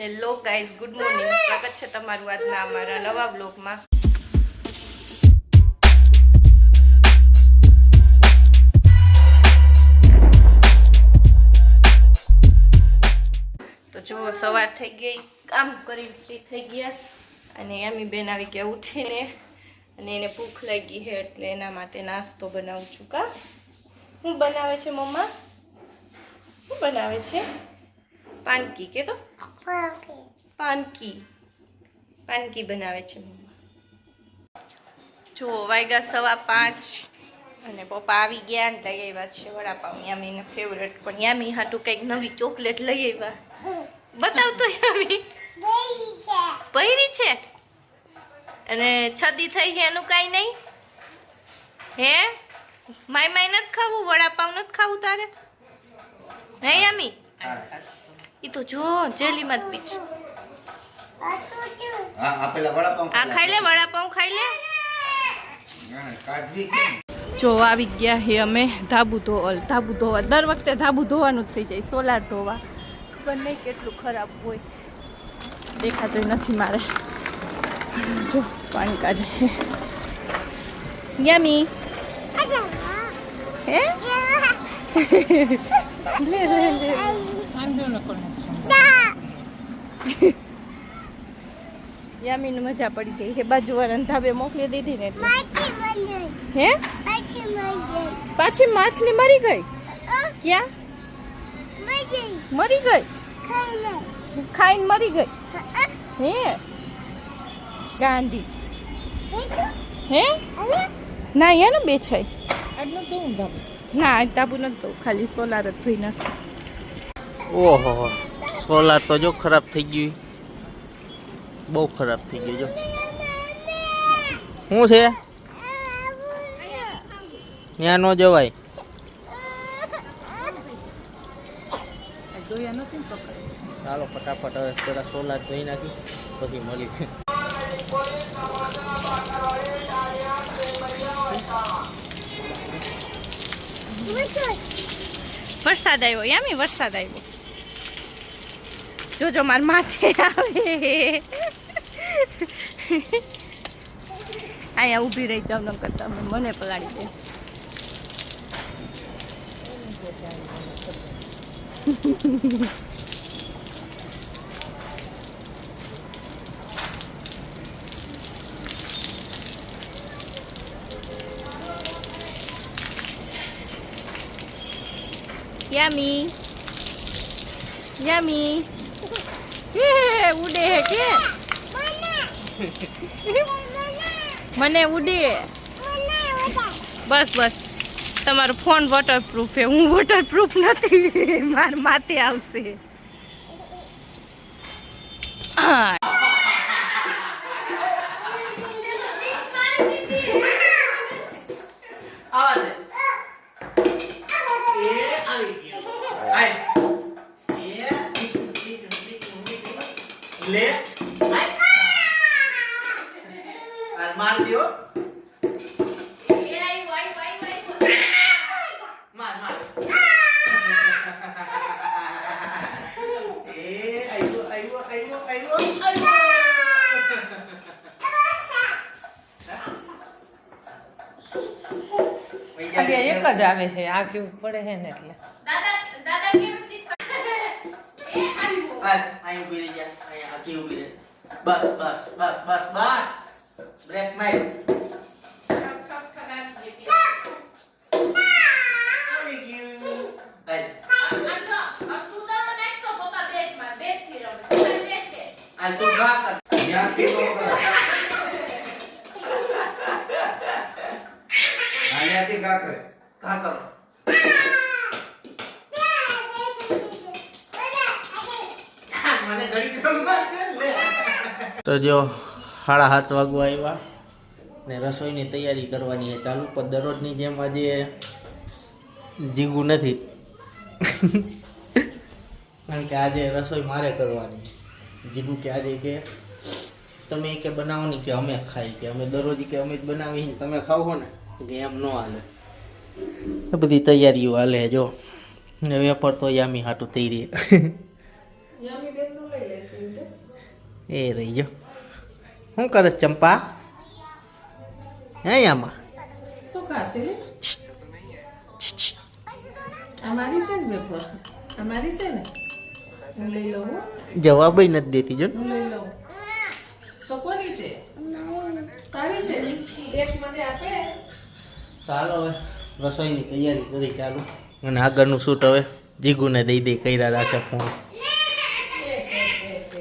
Hello guys good morning સ્વાગત છે તમારું આજના અમારા નવા બ્લોગમાં તો જો સવાર થઈ ગઈ. કામ કરી ફ્રી થઈ ગયા. અને એમી બેન આવી ગયા ઉઠીને. અને એને ભૂખ લાગી છે એટલે એના માટે નાસ્તો બનાવું છું. કા? શું બનાવે છે, મમ્મા? શું બનાવે છે? પાનકી કે તો પાનકી. પાનકી બનાવે છે મમ્મા. જો વાગ્યા સવા પાંચ અને પપ્પા આવી ગયા ને લઈ આવ્યા છે વડાપાઉં યામીને ફેવરેટ પણ યામી હાટું કંઈક નવી ચોકલેટ લઈ આવ્યા. બતાવતો યામી. પહેરી છે. અને છદી થઈ છે એનું કાંઈ નહીં? હે? માય માય નથી ખાવું વડાપાઉં નથી ખાવું તારે? હે યામી? એ તો જો જેલીમાં જ પીછ. હા આ પેલા વડાપાઉં આ ખાઈ લે વડાપાઉં ખાઈ લે. ના, જો આવી ગયા હે અમે ધાબુ ધોવલ ધાબુ ધોવા દર વખતે ધાબુ ધોવાનું જ થઈ જાય સોલાર ધોવા. ખબર નહીં કેટલું ખરાબ હોય. દેખાતું નથી મારે. જો પાણી કાઢે યમી હે. લે લે લે. યામીને મજા પડી ગઈ છે. બાજુવાળાને ધાબે મોકલી દીધી ને એટલે. હે? પાછી માછલી મરી ગઈ? ક્યાં? મરી ગઈ. ખાઈને. મરી ગઈ? હે ગાંધી. હે? ના અહીંયા ને છે ના આજ તાબુ નથી ખાલી સોલાર જ ધોઈ નાખ. ઓહો. સોલાર તો જો ખરાબ થઈ ગયું. બહુ ખરાબ થઈ ગયું, જો. શું છે? ત્યાં ન જવાય. ચાલો, ફટાફટ હવે પેલા સોલાર જોઈ નાખી, પછી મળી વરસાદ આવ્યો, યામી વરસાદ આવ્યો. જોજો માર માથે આવે અહીંયા ઊભી રહી જાવ ન કરતા મને પલાળી દે Yummy. Yummy. ઉડે હે કે? મને ઉડે. બસ બસ. તમારો ફોન વોટરપ્રૂફ છે. હું વોટરપ્રૂફ નથી. માર માથે આવશે. હા લે માર માર એ આયો આયો આયો આયો આગે એક જ આવે છે આ કેવું પડે છે ને એટલે ઊભી રહી જા અહીં આખી ઊભી રહે બસ બસ બસ બસ બસ બ્રેક માર આવી ગયું હાલ તું ઘા કર ત્યાંથી નો કરો. આયાથી કા કરે? ઘા કરો મને ઘડી તો જો સાડા સાત વાગવા આવ્યા ને રસોઈની તૈયારી કરવાની છે ચાલુ પણ દરરોજની જેમ આજે જીગું નથી. કારણ કે આજે રસોઈ મારે કરવાની જીગુ કે આજે કે તમે કે બનાવવાની કે અમે ખાઈ કે અમે દરરોજ કે અમે જ બનાવી તમે ખાવ ને? કે એમ ન હાલે. આ બધી તૈયારીઓ હાલે જો. ને વેફર તો યામી હાટું થઈ રહી. એ રહી ગયો. શું કરે ચંપા? હે આમાં શું ખાશે અમારી છે ને અમારી છે ને? હું લઈ લઉં. જવાબ નથી દેતી જો. હું લઈ લઉં. તો કોની છે? તારી છે એક મને આપે. ચાલો હવે રસોઈની તૈયારી કરી ચાલુ. અને આગળનું શૂટ હવે જીગુને દઈ દઈ કર્યા રાખે ફોન.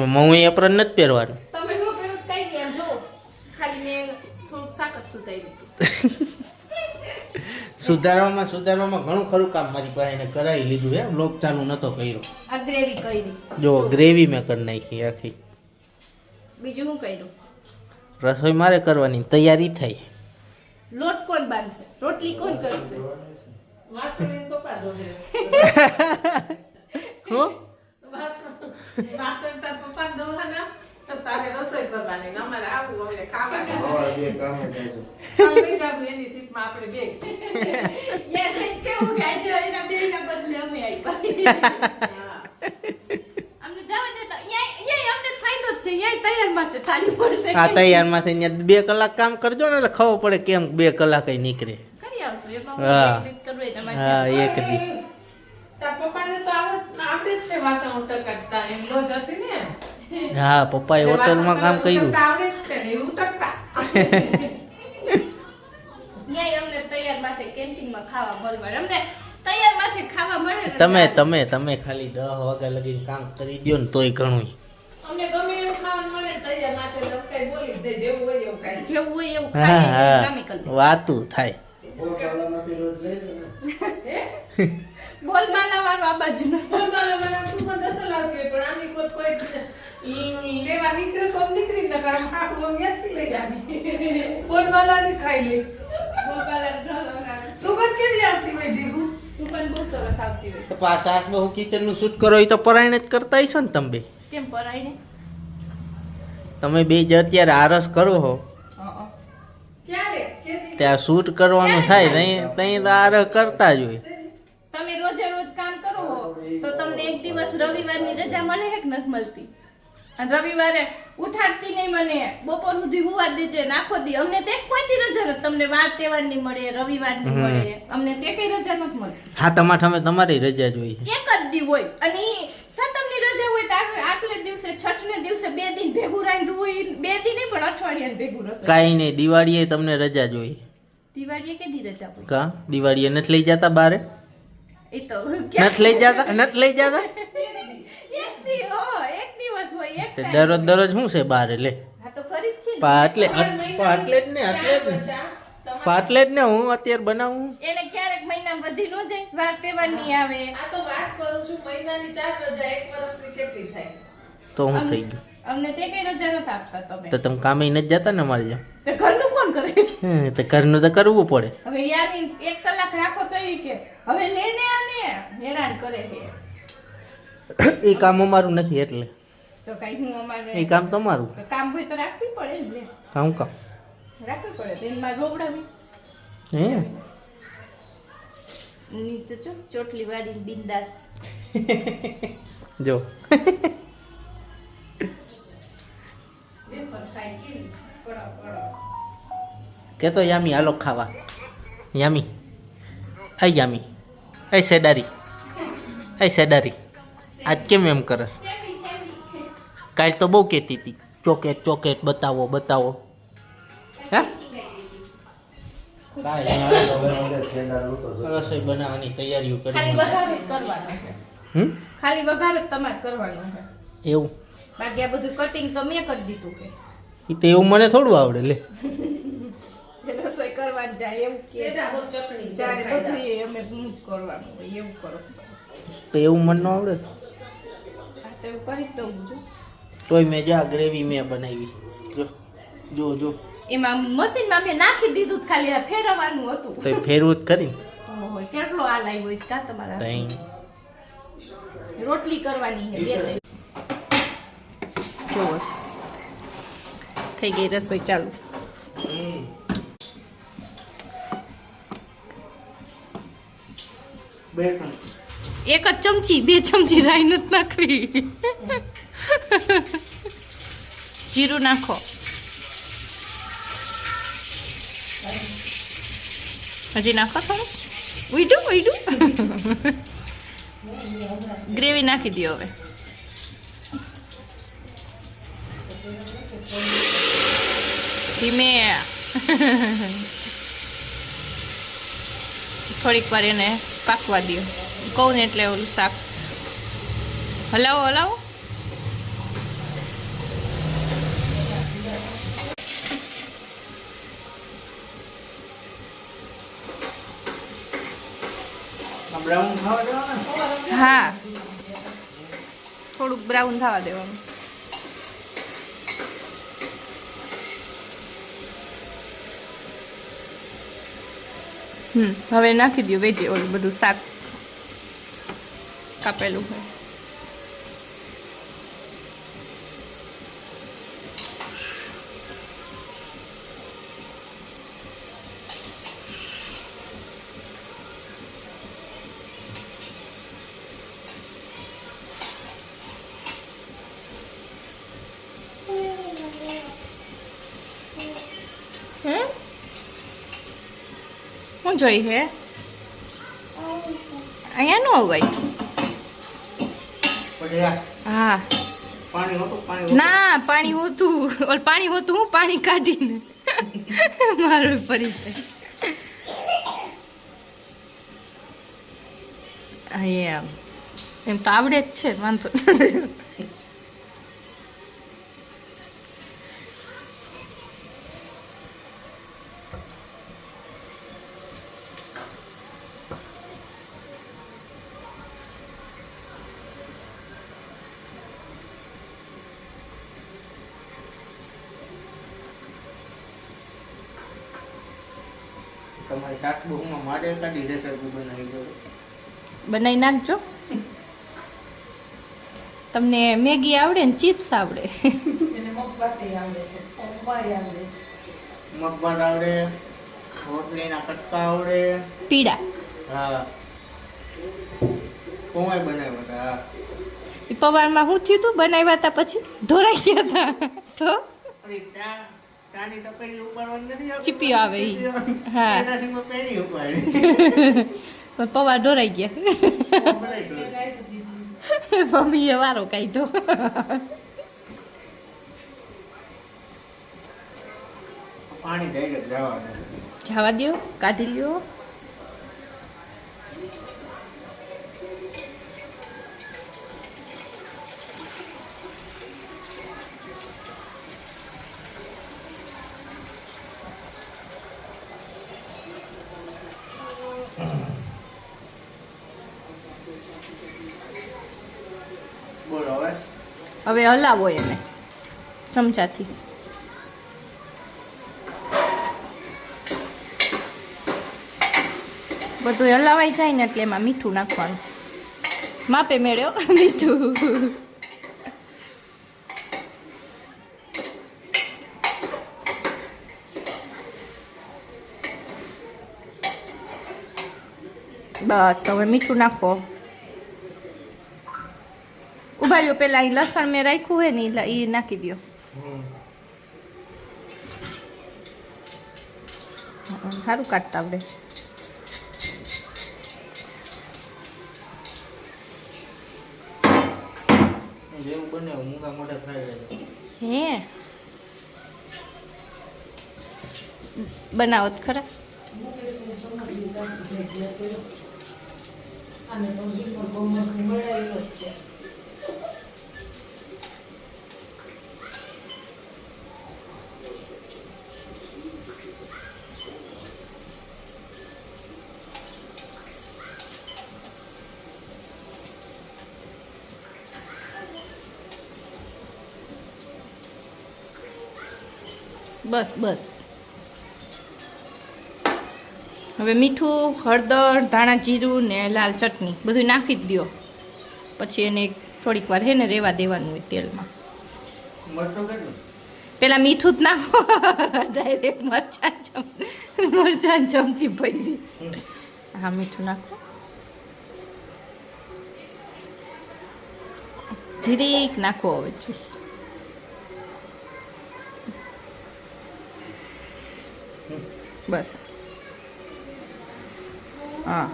મમ્મી એપ્રન નથી પહેરવાનું. સુધારવામાં સુધારવામાં ઘણું ખરું કામ મારી પાસે એને કરાવી લીધું હે. લોક ચાલુ નતો કર્યો. આ ગ્રેવી કરી. જો ગ્રેવી મેં કરી નાખી આખી. બીજું શું કર્યું? રસોઈ મારે કરવાની તૈયારી થઈ. લોટ કોણ બાંધશે? રોટલી કોણ કરશે? વાસણ પપ્પા ધોવે હું? વાસણ વાસણ તાર પપ્પા ધોવાના તારે રસોઈ કરવાની ને અમારે આવું હવે ખાવાનું હવા બે કામે જાય છે. લઈ જાવું એની સીટમાં આપણે બે યાર, કેવું કે આજે એના બેયના બદલે અમે આવ્યા. અમને જવા દેતા. યાય- યાય અમને ફાયદો જ છે. યાય તૈયાર થાળી પડશે. તૈયારમાંથી અહીંયા બે કલાક કામ કરજો ને એટલે ખબર પડે કેમ બે કલાક નીકળે કરી આવશું. એમાં હા. એક દી તાર પપ્પાને તો આવડે જ છે વાસણ ઉટકતા એમ લો હતી ને હા પપ્પાએ હોટલમાં કામ કર્યું. તમે તમે તમે ખાલી દસ વાગ્યા લગીને કામ કરી દો ને તોય ઘણું અમને ગમે એવું ખાવાનું મળે ને તૈયાર માટે તો કઈ બોલી જ દે જેવું હોય એવું કાંઈ જેવું હોય એવું હા હા. કામે કરી વાતું થાય. બોલ રોજ લઈ લે વાળો આ બાજુનો. બોલબાલા વાળા પણ આમની કોઈ કોઈ લ- લેવા નીકળે તો નીકળી ન કરે આમ હું ક્યાંથી લઈ આવી. બોલબાલા ની ખાઈ લે સુગંધ કેવી આવતી હોય જીગુ? સુગંધ બહુ સરસ આવતી હોય. તો પાછા સાસ બહુ કિચનનું શૂટ કરો એ તો પરાયણ જ કરતા હશો ને તમે બે. કેમ પરાયણ? તમે બે જ અત્યારે આરસ કરો હો. ત્યાં શૂટ કરવાનું થાય ત્યાં ત્યાં તો આરસ કરતા જ હોય. તમે રોજે રોજ કામ કરો હો, તો તમને એક દિવસ રવિવારની રજા મળે કે નથી મળતી? રવિવારે ઉઠાડતી નહીં મને. બપોર સુધી હુવા દેજે નાખો દી. અમને તે કોઈ દી રજા નથી. તમને વાર તહેવારની મળે રવિવારની મળે. અમને તે કઈ રજા નથી મળતી. હા તમારે અમે તમારી રજા જોઈએ એક જ દી હોય. અને ઈ સતમની રજા હોય તો આગ- આગલે દિવસે છઠ ને દિવસે બે દિન ભેગું રાંધવું હોય. બે દિન નહીં પણ અઠવાડિયા ભેગું રસોઈ. કાંઈ નહીં. દિવાળીએ તમને રજા જોઈએ દિવાળીએ કે દી રજા હોય? કા? દિવાળીએ નથી લઈ જતા બારે? એ તો નથી લઈ જતા? નથી લઈ જતા એક દી હો એક દિવસ હોય એક તે દરરોજ દરરોજ શું છે બારે? લે. હા તો કરી જ છે ને. પા એટલે એટલે જ ને એટલે જ ને. જ ને હું અત્યારે બનાવું? એને ક્યારેક મહિના વધી નો જાય. વાર તહેવારની આવે. આ તો વાત કરું છું મહિનાની ચાર રજા એક વર્ષની કેટલી થાય? તો હું થઈ ગયું. અમને તે કઈ રજા નથી આપતા તમે. તો તમે કામે નથી જતા ને અમારે જો તો ઘરનું કોણ કરે? હમ, તો ઘરનું તો કરવું પડે. હવે યાર એક કલાક રાખો તો એ કે હવે લેને આને. હેરાન કરે છે. એ કામ અમારું નથી એટલે. તો કઈ હું અમારે એ કામ તમારું. તો કામ હોય તો રાખવી પડે ને. કામ કામ. રાખવી પડે. બેનમાં રોવડાવી હે? નીચે ચો ચોટલી વાળી બિંદાસ. જો. કે તો યામી હાલો ખાવા. યામી. આ યામી. એ સેડારી. એ સેડારી. આજ કેમ એમ કરસ? કાલ તો બહુ કહેતી હતી ચોકેટ ચોકેટ બતાવો બતાવો. હે. રસોઈ બનાવવાની તૈયારીઓ ખાલી કરી જ કરવાનો હમ? ખાલી વઘાર જ તમારે કરવાનો છે. એવું? બાકી આ બધું કટિંગ તો મેં કરી દીધું કે એ તો એવું મને થોડું આવડે લે. રસોઈ કરવાની જાય એવું કે ચટણી જ્યારે બધું અમે હું જ કરવાનું હોય એવું કરો. તો એવું મને ન આવડે? આ તો એવું કરી દઉં છું. તોય મેં જા ગ્રેવી મેં બનાવી. જો જો જો. એમાં મશીનમાં મેં નાખી દીધું જ ખાલી આ ફેરવવાનું હતું. તો એ ફેરવું જ કરી કેટલો આ લાવ્યો છે કા તમારા? રોટલી કરવાની છે બે જો જુઓ થઈ ગઈ રસોઈ ચાલુ. એક જ ચમચી બે ચમચી રાઈ નથી નાખવી. જીરું નાખો. હજી નાખો થોડું? ઉઈડું ઉઈડું ગ્રેવી નાખી દો હવે. ધીમે. થોડીક વાર એને પાકવા દો કહું ને એટલે ઓલું શાક. હલાવો હલાવો આ બ્રાઉન ખાવા દેવાના હા. થોડુંક બ્રાઉન થવા દેવાનું. હમ, હવે નાખી દો વેજી ઓલું બધું શાક કાપેલું હોય. હું જોઈ હે અહીંયા નો અવાય હા. પાણી હતું? પાણી હતું. ના પાણી હોતું. ઓલ પાણી હોતું હું પાણી કાઢીને. મારો પરિચય. એમ એમ તો આવડે જ છે વાંધો નથી. તમારી બનાવી દો. બનાવી નાખજો. તમને મેગી આવડે ને ચિપ્સ આવડે? એને મગબાટી આવડે છે પૌંઆઈ આવડે છે. મગભાત આવડે રોટલીના કટકા આવડે. પીડા હા. પોવાય બનાવ્યા હતા પવારમાં શું થયું હતું બનાવ્યા હતા પછી? ધોરાઈ ગયા હતા. તો? અરે તો પેલી ઉપાડવાની નથી? ચીપીઓ આવે ઈ. હા. એનાથી મેં પેલી ઉપાડી પણ પવા ઢોરાઈ ગયા. મમ્મીએ વારો કાઢ્યો પાણી ડાયરેક્ટ જવા દે જવા દો કાઢી લ્યો હવે હલાવો એને. ચમચાથી. બધું હલાવાઈ જાય ને એટલે એમાં મીઠું નાખવાનું. માપે મેળ્યો? મીઠું. બસ, હવે મીઠું નાખો. રહ્યો પેલા અહીં લસણ મેં રાખ્યું હોય ને એ નાખી દો સારું કાઢતા લેજો હે બનાવો ખરા તો હજી બહુ મગની બનાવેલો જ છે બસ બસ. હવે મીઠું હળદર ધાણા જીરું ને લાલ ચટણી બધું નાખી જ દો પછી એને થોડીક વાર હે ને રેવા દેવાનું હોય તેલમાં. પેલા મીઠું જ નાખો. ડાયરેક્ટ મરચાં ચમ મરચાં ચમચી ભરી હા મીઠું નાખો. જીરીક નાખો હવે જી બસ. હા.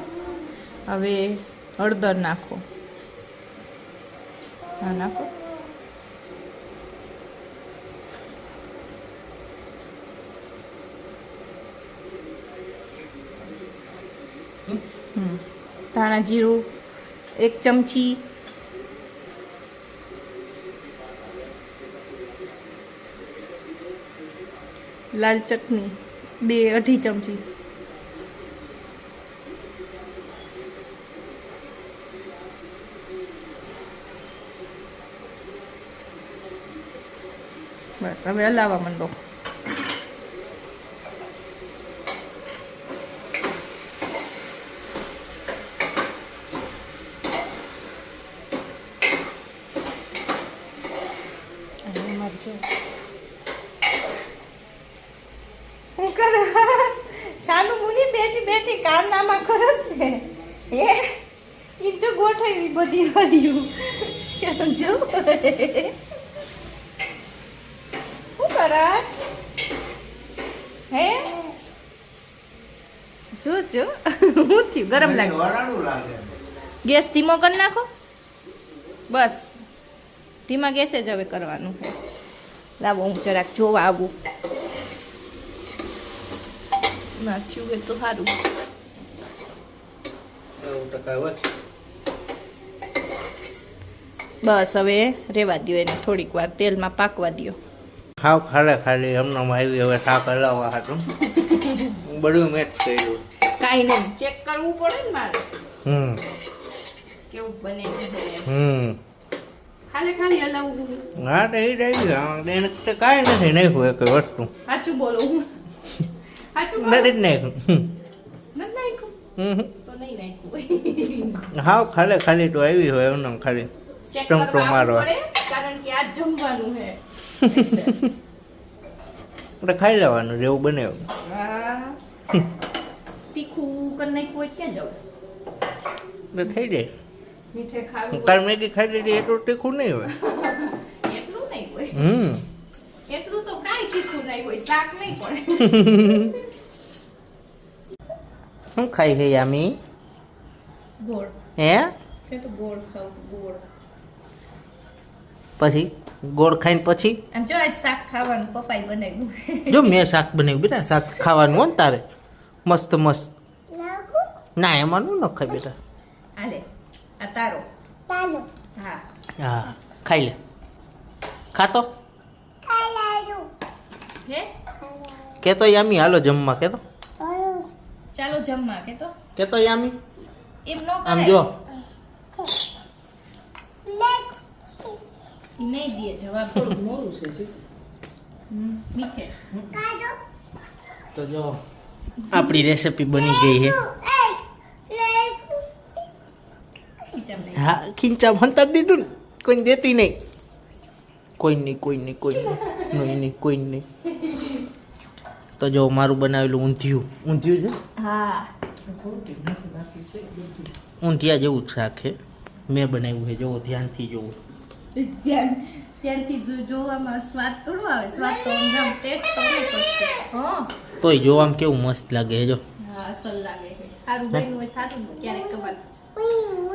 હવે હળદર નાખો. હા નાખો. ધાણા જીરું એક ચમચી. લાલ ચટણી. બે અઢી ચમચી બસ હવે હલાવવા માંડો અને એમાં જો હું કરસ ચાલુ મુની બેઠી બેઠી કામ નામાં કરસ ને હે ઈ જો ગોઠવી બધી વાળ્યું જો હું કરસ હે જો જો હું થયું ગરમ લાગે ગેસ ધીમો કરી નાખો બસ ધીમા ગેસે જ હવે કરવાનું લાવો હું જરાક જોવા આવું નાચ્યું હોય તો સારું ટકા બસ હવે રહેવા દ્યો એને થોડીક વાર તેલમાં પાકવા દ્યો. ખાવ ખાલે ખાલી હમણાં આવી હવે શાક હલાવવા હતું બધું મેચ કર્યું. કાંઈ નહીં ચેક કરવું પડે ને મારે. હમ. કેવું બને હમ. ખાલી ખાલી હા. તો એ એને તો કાંઈ નથી નાખ્યું હોય કોઈ વસ્તુ. સાચું બોલો હું. સાચું નથી નાખ્યું. નથી નાખ્યું? હમ. તો નહીં નાખ્યું. હાવ ખાલે ખાલી તો આવી હોય એમને ખાલી. કરવા પડે કારણ કે આ જમવાનું છે. આપણે ખાઈ લેવાનું જેવું બને એવું. તીખું કરી નાખ્યું હોય ક્યાં જવું થઈ જાય કાલ મેગી ખાઈ લીધી એટલું તીખું નહીં હોય. હોય. એટલું નહીં હોય. હમ. એટલું તો કાંઈ તીખું નહીં હોય શાક નહીં પડે. શું ખાઈ છે યામી? ગોળ. હે? તો ગોળ ખાવું ગોળ. પછી ગોળ ખાઈને પછી? આમ જો આજ શાક ખાવાનું પપ્પાએ બનાવ્યું. જો મેં શાક બનાવ્યું બેટા શાક ખાવાનું હોય ને તારે. મસ્ત મસ્ત. ના એમાં ન નખાય બેટા. હાલે આ તારો. હા. હા ખાઈ લે. ખાતો? કેતો યામી હાલો જમવા કેતો? ચાલો જમવા કેતો? કેતો યામી? એમ ન આમ જો. નહીં દે જવાબ થોડું મોરું છે જી. મીઠે. તો જો આપણી રેસિપી બની ગઈ છે. હા ખીંચા ભણતર દીધું ને કોઈને દેતી નહીં. કોઈ નહીં કોઈ નહીં કોઈ નહીં નહીં નહીં કોઈ નહીં. તો જો મારું બનાવેલું ઊંધિયું. ઊંધિયું છે? હા. ઊંધિયા જેવું જ શાક છે. મેં બનાવ્યું છે જોવો ધ્યાનથી જોવું ધ્યાન ધ્યાનથી જોવામાં સ્વાદ થોડો આવે. સ્વાદ તો આમ ટેસ્ટ તો નહીં પડશે હા. તોય જોવામાં કેવું મસ્ત લાગે છે જો. હા અસલ લાગે છે. સારું બન્યું હોય થાતું ક્યારેક કબાટ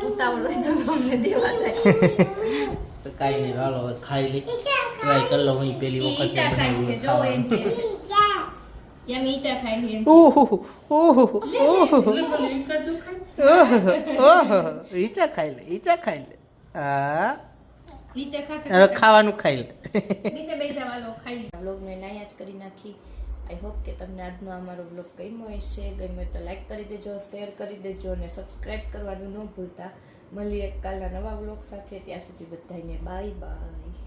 ઉતાવળ હોય તો અમને દેવા થાય તો કાંઈ નહીં હાલો હવે ખાઈ લઈ ટ્રાય કરી અહીં પેલી વખત જો એમ કે. એમ ઈચા ખાઈ લે એમ ઓહો ઓહો ઓહો ઓહો. ઈચા ખાઈ લે ઈચા ખાઈ લે. હા. નીચે ખાતે હવે ખાવાનું ખાઈ લે. નીચે બે જવા ખાઈ બ્લોગને નાયા જ કરી નાખી. આઈ હોપ કે તમને આજનો અમારો બ્લોગ ગમ્યો હશે. ગમ્યો હોય તો લાઈક કરી દેજો શેર કરી દેજો અને સબસ્ક્રાઇબ કરવાનું ન ભૂલતા. મળીએ કાલના નવા બ્લોગ સાથે. ત્યાં સુધી બધાને બાય બાય